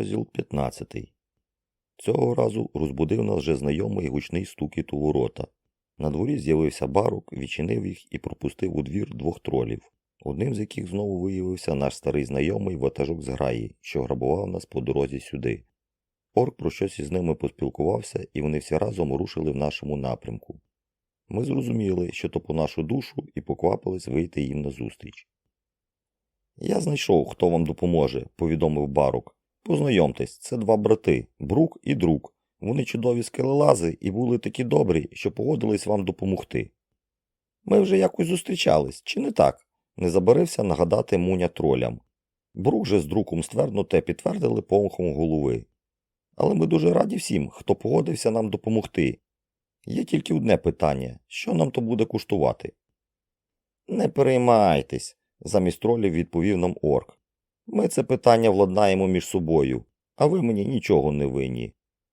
Розділ 15. Цього разу розбудив нас вже знайомий гучний стукіт у ворота. На дворі з'явився барок, відчинив їх і пропустив у двір двох тролів, одним з яких знову виявився наш старий знайомий ватажок з граї, що грабував нас по дорозі сюди. Орк про щось із ними поспілкувався, і вони всі разом рушили в нашому напрямку. Ми зрозуміли, що то по нашу душу, і поквапились вийти їм назустріч. Я знайшов, хто вам допоможе, повідомив Барук. Познайомтесь, це два брати, Брук і друг. Вони чудові скелелази і були такі добрі, що погодились вам допомогти. Ми вже якось зустрічались, чи не так? не забарився нагадати муня тролям. Брук же з друком ствердно те підтвердили помахом голови. Але ми дуже раді всім, хто погодився нам допомогти. Є тільки одне питання що нам то буде коштувати? Не переймайтесь, замість тролів відповів нам орк. Ми це питання владнаємо між собою, а ви мені нічого не винні.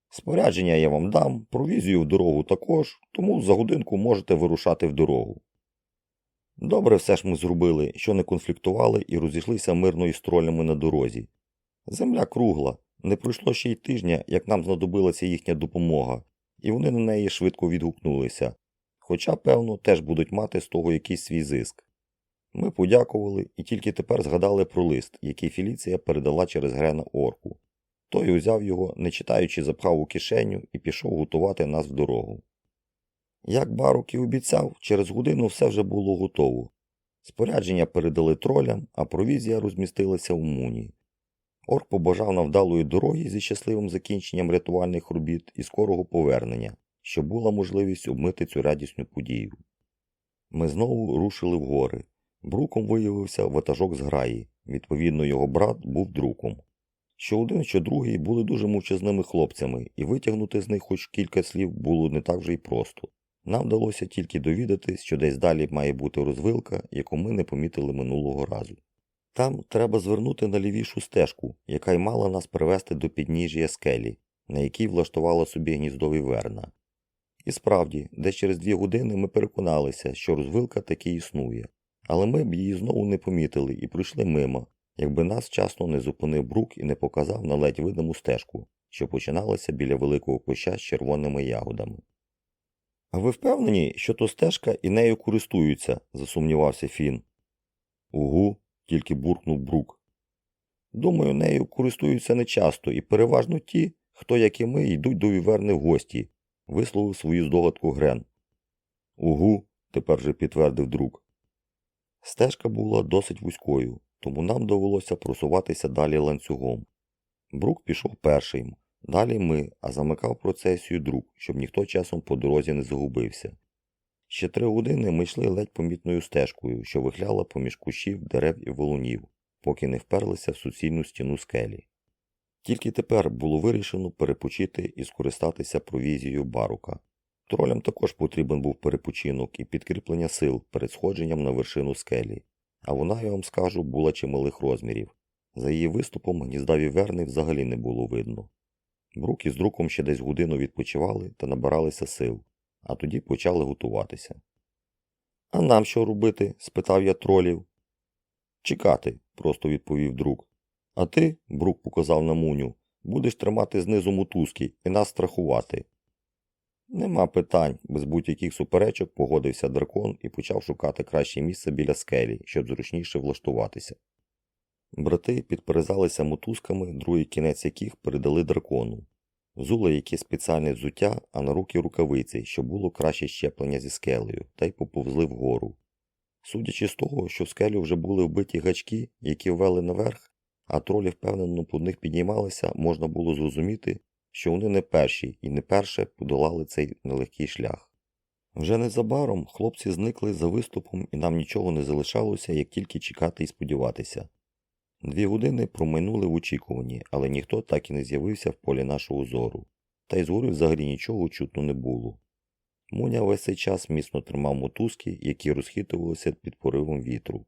Спорядження я вам дам, провізію в дорогу також, тому за годинку можете вирушати в дорогу. Добре все ж ми зробили, що не конфліктували і розійшлися мирно із тролями на дорозі. Земля кругла, не пройшло ще й тижня, як нам знадобилася їхня допомога, і вони на неї швидко відгукнулися, хоча, певно, теж будуть мати з того якийсь свій зиск. Ми подякували і тільки тепер згадали про лист, який Філіція передала через Грена орку. Той узяв його, не читаючи, запхав у кишеню і пішов готувати нас в дорогу. Як Барук і обіцяв, через годину все вже було готово. Спорядження передали тролям, а провізія розмістилася в муні. Орк побажав нам вдалої дороги зі щасливим закінченням рятувальних робіт і скорого повернення, щоб була можливість обмити цю радісну подію. Ми знову рушили в гори. Бруком виявився ватажок з граї, відповідно, його брат був друком. Що один, що другий були дуже мовчазними хлопцями, і витягнути з них хоч кілька слів було не так вже й просто. Нам вдалося тільки довідатись, що десь далі має бути розвилка, яку ми не помітили минулого разу. Там треба звернути на лівішу стежку, яка й мала нас привести до підніжжя скелі, на якій влаштувала собі гніздові верна. І справді, десь через дві години ми переконалися, що розвилка таки існує, але ми б її знову не помітили і пройшли мимо, якби нас вчасно не зупинив брук і не показав на ледь видиму стежку, що починалася біля великого куща з червоними ягодами. А ви впевнені, що то стежка і нею користуються? засумнівався Фін. Угу, тільки буркнув брук. Думаю, нею користуються нечасто і переважно ті, хто, як і ми, йдуть до віверни в гості, висловив свою здогадку Грен. Угу, тепер же підтвердив друг. Стежка була досить вузькою, тому нам довелося просуватися далі ланцюгом. Брук пішов першим, далі ми, а замикав процесію друг, щоб ніхто часом по дорозі не загубився. Ще три години ми йшли ледь помітною стежкою, що вихляла поміж кущів, дерев і волунів, поки не вперлися в суцільну стіну скелі. Тільки тепер було вирішено перепочити і скористатися провізією барука. Тролям також потрібен був перепочинок і підкріплення сил перед сходженням на вершину скелі, а вона, я вам скажу, була чималих розмірів. За її виступом гнізда віверни взагалі не було видно. Брук із друком ще десь годину відпочивали та набиралися сил, а тоді почали готуватися. А нам що робити? спитав я тролів. Чекати, просто відповів друг. А ти, Брук показав на муню, будеш тримати знизу мотузки і нас страхувати. Нема питань, без будь-яких суперечок погодився дракон і почав шукати краще місце біля скелі, щоб зручніше влаштуватися. Брати підперезалися мотузками, другий кінець яких передали дракону. Взули якесь спеціальне взуття, а на руки рукавиці, щоб було краще щеплення зі скелею, та й поповзли вгору. Судячи з того, що в скелю вже були вбиті гачки, які ввели наверх, а тролі впевнено по них піднімалися, можна було зрозуміти, що вони не перші і не перше подолали цей нелегкий шлях. Вже незабаром хлопці зникли за виступом, і нам нічого не залишалося, як тільки чекати і сподіватися. Дві години промайнули в очікуванні, але ніхто так і не з'явився в полі нашого зору, та й згори взагалі нічого чутно не було. Муня весь цей час міцно тримав мотузки, які розхитувалися під поривом вітру.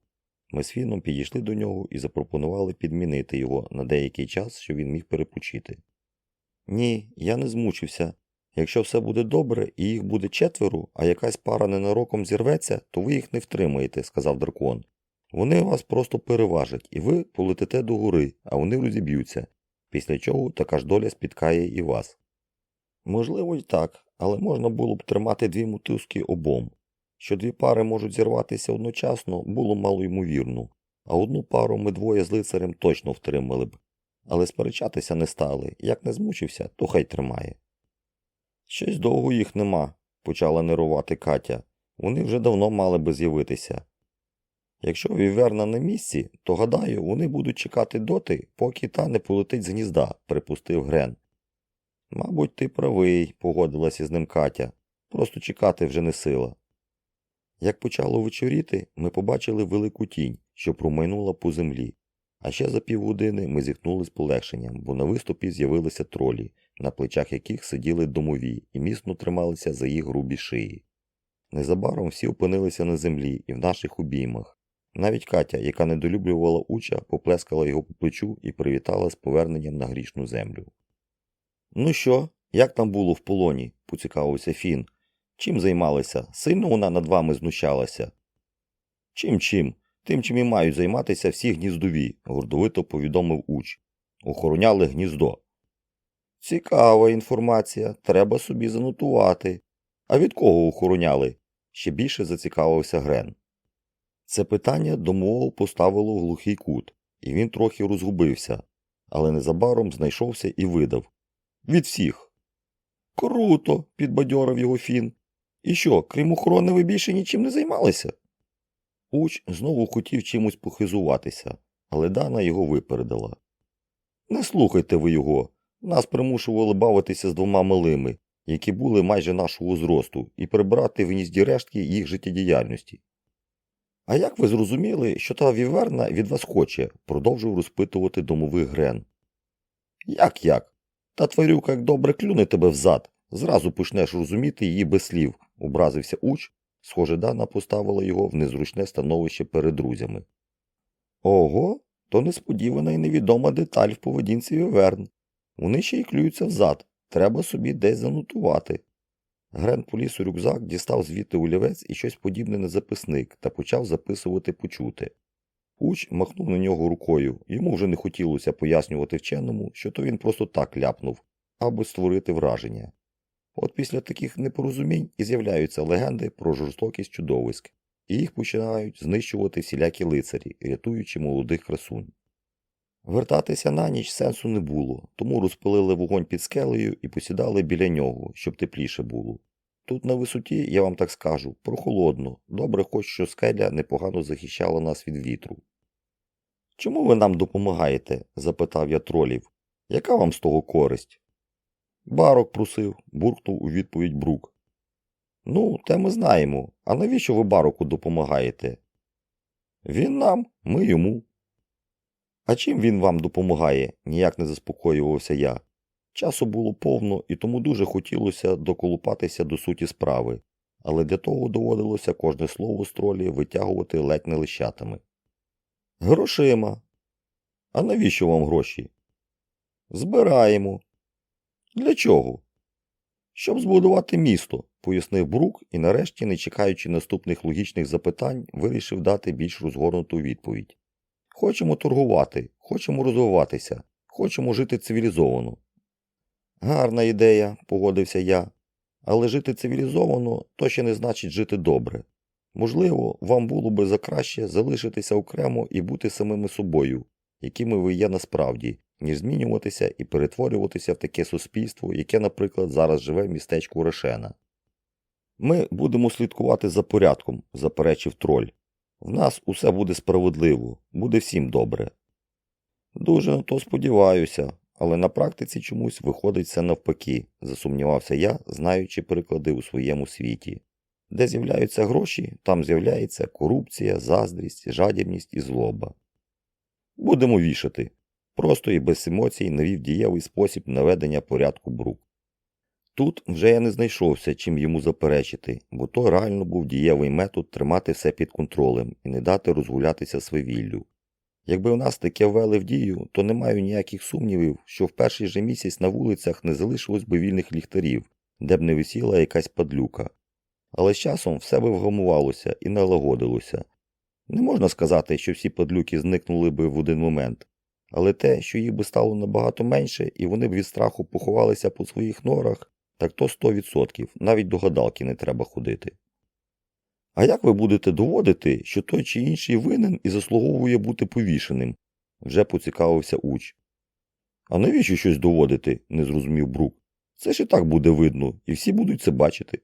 Ми з Фіном підійшли до нього і запропонували підмінити його на деякий час, щоб він міг перепочити. Ні, я не змучився. Якщо все буде добре і їх буде четверо, а якась пара ненароком зірветься, то ви їх не втримаєте, сказав дракон. Вони вас просто переважать, і ви полетите до гори, а вони розіб'ються. після чого така ж доля спіткає і вас. Можливо, й так, але можна було б тримати дві мотузки обом. Що дві пари можуть зірватися одночасно, було мало ймовірно, а одну пару ми двоє з лицарем точно втримали б. Але сперечатися не стали, як не змучився, то хай тримає. Щось довго їх нема, почала нервувати Катя. Вони вже давно мали би з'явитися. Якщо віверна на місці, то гадаю, вони будуть чекати доти, поки та не полетить з гнізда, припустив Грен. Мабуть, ти правий, погодилася з ним Катя. Просто чекати вже не сила. Як почало вечоріти, ми побачили велику тінь, що промайнула по землі. А ще за півгодини ми зіхнули з полегшенням, бо на виступі з'явилися тролі, на плечах яких сиділи домові і міцно трималися за їх грубі шиї. Незабаром всі опинилися на землі і в наших обіймах. Навіть Катя, яка недолюблювала уча, поплескала його по плечу і привітала з поверненням на грішну землю. Ну що, як там було в полоні? поцікавився Фін. Чим займалися? Сильно вона над вами знущалася? Чим чим? Тим, чим і мають займатися всі гніздові, гордовито повідомив уч. Охороняли гніздо. Цікава інформація, треба собі занотувати. А від кого охороняли? Ще більше зацікавився Грен. Це питання домову поставило в глухий кут, і він трохи розгубився, але незабаром знайшовся і видав від всіх. Круто, підбадьорив його Фін. І що, крім охорони, ви більше нічим не займалися? Уч знову хотів чимось похизуватися, але Дана його випередила. Не слухайте ви його. Нас примушували бавитися з двома малими, які були майже нашого зросту, і прибрати в гнізді рештки їх життєдіяльності. А як ви зрозуміли, що та віверна від вас хоче? продовжив розпитувати домовий Грен. Як як? Та тварюка як добре клюне тебе взад, зразу почнеш розуміти її без слів, образився уч, схоже, Дана поставила його в незручне становище перед друзями. Ого, то несподівана і невідома деталь в поведінці віверн. Вони ще й клюються взад, треба собі десь занотувати. Грен поліз у рюкзак, дістав звідти олівець і щось подібне на записник та почав записувати почути. Уч махнув на нього рукою, йому вже не хотілося пояснювати вченому, що то він просто так ляпнув, аби створити враження. От після таких непорозумінь і з'являються легенди про жорстокість чудовиськ, і їх починають знищувати всілякі лицарі, рятуючи молодих красунь. Вертатися на ніч сенсу не було, тому розпилили вогонь під скелею і посідали біля нього, щоб тепліше було. Тут на висоті, я вам так скажу, прохолодно, добре хоч що скеля непогано захищала нас від вітру. Чому ви нам допомагаєте? запитав я тролів. Яка вам з того користь? Барок просив, буркнув у відповідь Брук. Ну, те ми знаємо. А навіщо ви бароку допомагаєте? Він нам, ми йому. А чим він вам допомагає? ніяк не заспокоювався я. Часу було повно, і тому дуже хотілося доколупатися до суті справи, але для того доводилося кожне слово з тролі витягувати ледь не лищатами. Грошима. А навіщо вам гроші? Збираємо. Для чого? Щоб збудувати місто, пояснив Брук і нарешті, не чекаючи наступних логічних запитань, вирішив дати більш розгорнуту відповідь. Хочемо торгувати, хочемо розвиватися, хочемо жити цивілізовано. Гарна ідея, погодився я, але жити цивілізовано то ще не значить жити добре. Можливо, вам було би за краще залишитися окремо і бути самими собою, якими ви є насправді, ніж змінюватися і перетворюватися в таке суспільство, яке, наприклад, зараз живе в містечку Решена. Ми будемо слідкувати за порядком, заперечив троль. В нас усе буде справедливо, буде всім добре. Дуже на то сподіваюся, але на практиці чомусь виходить все навпаки, засумнівався я, знаючи приклади у своєму світі. Де з'являються гроші, там з'являється корупція, заздрість, жадібність і злоба. Будемо вішати. Просто і без емоцій навів дієвий спосіб наведення порядку брук. Тут вже я не знайшовся, чим йому заперечити, бо то реально був дієвий метод тримати все під контролем і не дати розгулятися свавіллю. Якби в нас таке ввели в дію, то не маю ніяких сумнівів, що в перший же місяць на вулицях не залишилось би вільних ліхтарів, де б не висіла якась падлюка. Але з часом все би вгамувалося і налагодилося. Не можна сказати, що всі падлюки зникнули би в один момент, але те, що їх би стало набагато менше, і вони б від страху поховалися по своїх норах, так то 100%, навіть до гадалки не треба ходити. А як ви будете доводити, що той чи інший винен і заслуговує бути повішеним? вже поцікавився уч. А навіщо щось доводити? не зрозумів Брук. Це ж і так буде видно, і всі будуть це бачити.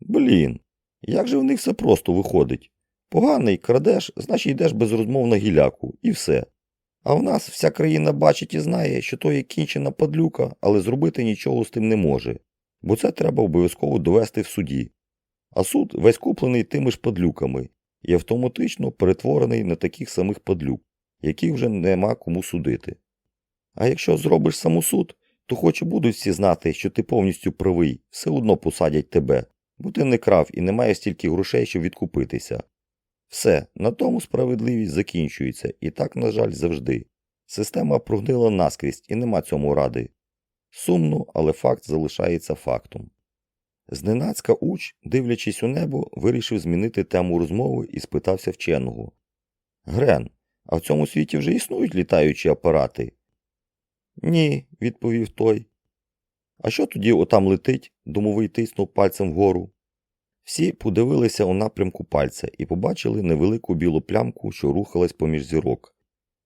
Блін, як же в них все просто виходить? Поганий крадеш, значить йдеш без розмов на гіляку, і все. А в нас вся країна бачить і знає, що то є кінчена падлюка, але зробити нічого з тим не може, бо це треба обов'язково довести в суді. А суд весь куплений тими ж падлюками і автоматично перетворений на таких самих падлюк, яких вже нема кому судити. А якщо зробиш самосуд, то хоч і будуть всі знати, що ти повністю правий, все одно посадять тебе, бо ти не крав і не маєш стільки грошей, щоб відкупитися. Все, на тому справедливість закінчується, і так, на жаль, завжди. Система прогнила наскрізь і нема цьому ради. Сумно, але факт залишається фактом. Зненацька уч, дивлячись у небо, вирішив змінити тему розмови і спитався вченого. Грен, а в цьому світі вже існують літаючі апарати? Ні, відповів той. А що тоді отам летить? Домовий тиснув пальцем вгору. Всі подивилися у напрямку пальця і побачили невелику білу плямку, що рухалась поміж зірок.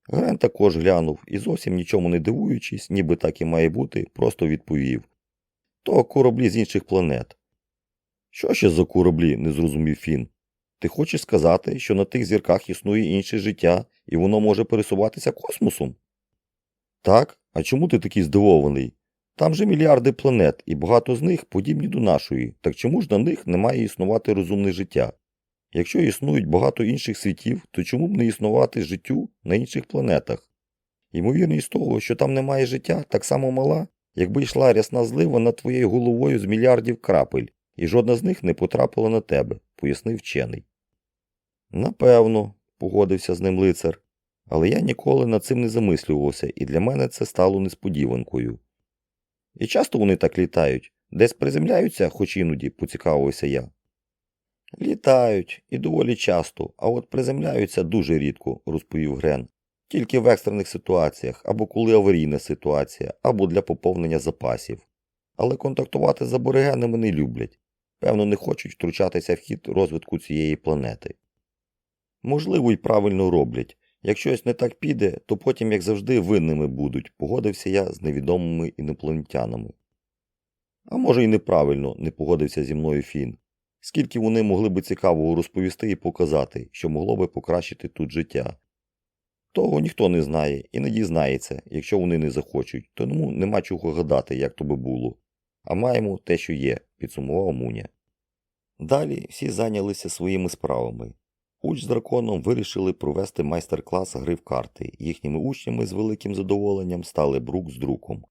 Грен також глянув і зовсім нічому не дивуючись, ніби так і має бути, просто відповів То кораблі з інших планет. Що ще за кораблі? не зрозумів Фін. Ти хочеш сказати, що на тих зірках існує інше життя, і воно може пересуватися космосом? Так, а чому ти такий здивований? Там же мільярди планет, і багато з них подібні до нашої, так чому ж на них не має існувати розумне життя? Якщо існують багато інших світів, то чому б не існувати життю на інших планетах? Ймовірність того, що там немає життя, так само мала, якби йшла рясна злива над твоєю головою з мільярдів крапель, і жодна з них не потрапила на тебе, пояснив вчений. Напевно, погодився з ним лицар, але я ніколи над цим не замислювався, і для мене це стало несподіванкою. І часто вони так літають, десь приземляються, хоч іноді, поцікавився я. Літають і доволі часто, а от приземляються дуже рідко, розповів Грен. Тільки в екстрених ситуаціях, або коли аварійна ситуація, або для поповнення запасів. Але контактувати з аборигенами не люблять. Певно, не хочуть втручатися в хід розвитку цієї планети. Можливо, й правильно роблять. Якщо щось не так піде, то потім, як завжди, винними будуть, погодився я з невідомими інопланетянами. А може, й неправильно, не погодився зі мною Фін. Скільки вони могли би цікавого розповісти і показати, що могло би покращити тут життя. Того ніхто не знає і не дізнається, якщо вони не захочуть, тому нема чого гадати, як то би було. А маємо те, що є, підсумував Муня. Далі всі зайнялися своїми справами. Уч з драконом вирішили провести майстер-клас гри в карти. Їхніми учнями з великим задоволенням стали Брук з друком.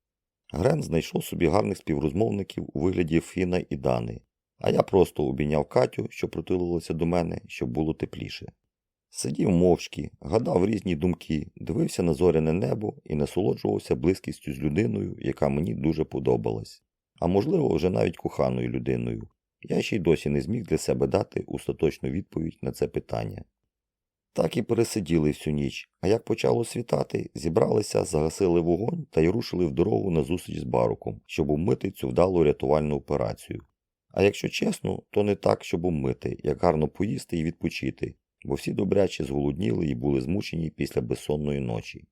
Грен знайшов собі гарних співрозмовників у вигляді Фіна і Дани, а я просто обійняв Катю, що притулилася до мене, щоб було тепліше. Сидів мовчки, гадав різні думки, дивився на зоряне небо і насолоджувався близькістю з людиною, яка мені дуже подобалась, а можливо, вже навіть коханою людиною. Я ще й досі не зміг для себе дати остаточну відповідь на це питання. Так і пересиділи всю ніч, а як почало світати, зібралися, загасили вогонь та й рушили в дорогу на зустріч з баруком, щоб умити цю вдалу рятувальну операцію. А якщо чесно, то не так, щоб умити, як гарно поїсти і відпочити, бо всі добряче зголодніли і були змучені після безсонної ночі.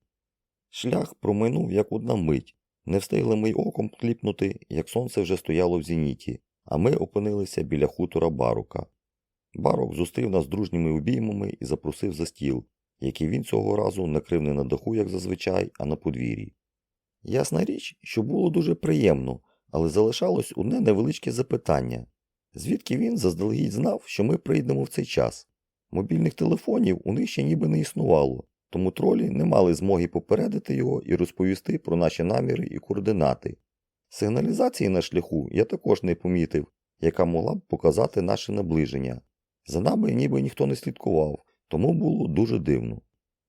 Шлях проминув як одна мить, не встигли ми й оком кліпнути, як сонце вже стояло в зеніті, а ми опинилися біля хутора барука. Барок зустрів нас дружніми обіймами і запросив за стіл, який він цього разу накрив не на даху, як зазвичай, а на подвір'ї. Ясна річ, що було дуже приємно, але залишалось одне невеличке запитання звідки він заздалегідь знав, що ми прийдемо в цей час. Мобільних телефонів у них ще ніби не існувало, тому тролі не мали змоги попередити його і розповісти про наші наміри і координати. Сигналізації на шляху я також не помітив, яка могла б показати наше наближення. За нами ніби ніхто не слідкував, тому було дуже дивно.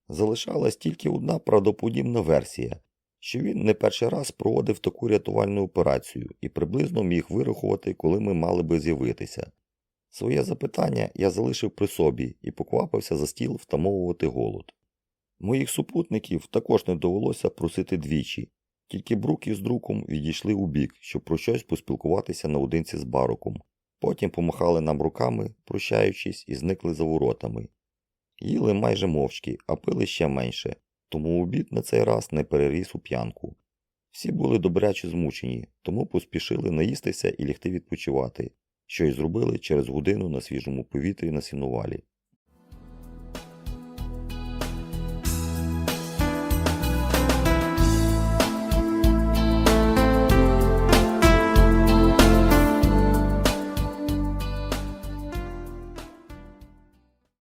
Залишалась тільки одна правдоподібна версія, що він не перший раз проводив таку рятувальну операцію і приблизно міг вирахувати, коли ми мали би з'явитися. Своє запитання я залишив при собі і поквапився за стіл втамовувати голод. Моїх супутників також не довелося просити двічі, тільки Брук із другом відійшли у бік, щоб про щось поспілкуватися наодинці з бароком. Потім помахали нам руками, прощаючись, і зникли за воротами. Їли майже мовчки, а пили ще менше, тому обід на цей раз не переріс у п'янку. Всі були добряче змучені, тому поспішили наїстися і лягти відпочивати, що й зробили через годину на свіжому повітрі на сінувалі.